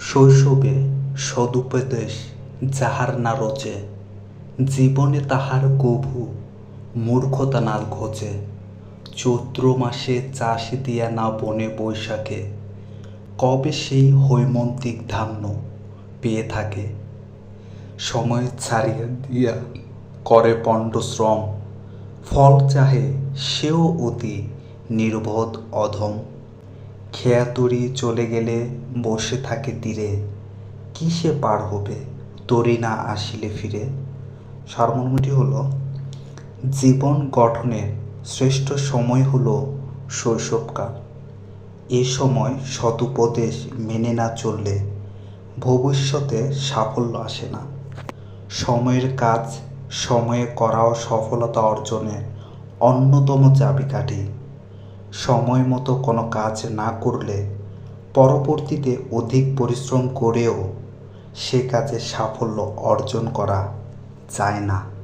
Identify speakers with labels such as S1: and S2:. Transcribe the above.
S1: শৈশবে সদুপদেশ যাহার না রোচে, জীবনে তাহার কভু মূর্খতা না ঘোচে। চৈত্র মাসে চাষ দিয়া না বনে বৈশাখে, কবে সেই হৈমন্তিক ধান্য পেয়ে থাকে। সময় ছাড়িয়া দিয়া করে পণ্ডশ্রম ফল চাহে সেও অতি নির্বোধ অধম। খেয়াতরি চলে গেলে বসে থাকে তীরে। কিসে পার হবে, তরি না আসিলে ফিরে। সারমর্মটি হলো, জীবন গঠনের শ্রেষ্ঠ সময় হলো শৈশবকাল। এ সময় সদুপদেশ মেনে না চললে ভবিষ্যতে সাফল্য আসে না। সময়ের কাজ, সময়ে করাও সফলতা অর্জনের অন্যতম চাবিকাঠি। সময় মতো কোনো কাজ না করলে পরবর্তীতে অধিক পরিশ্রম করেও সে কাজে সাফল্য অর্জন করা যায় না।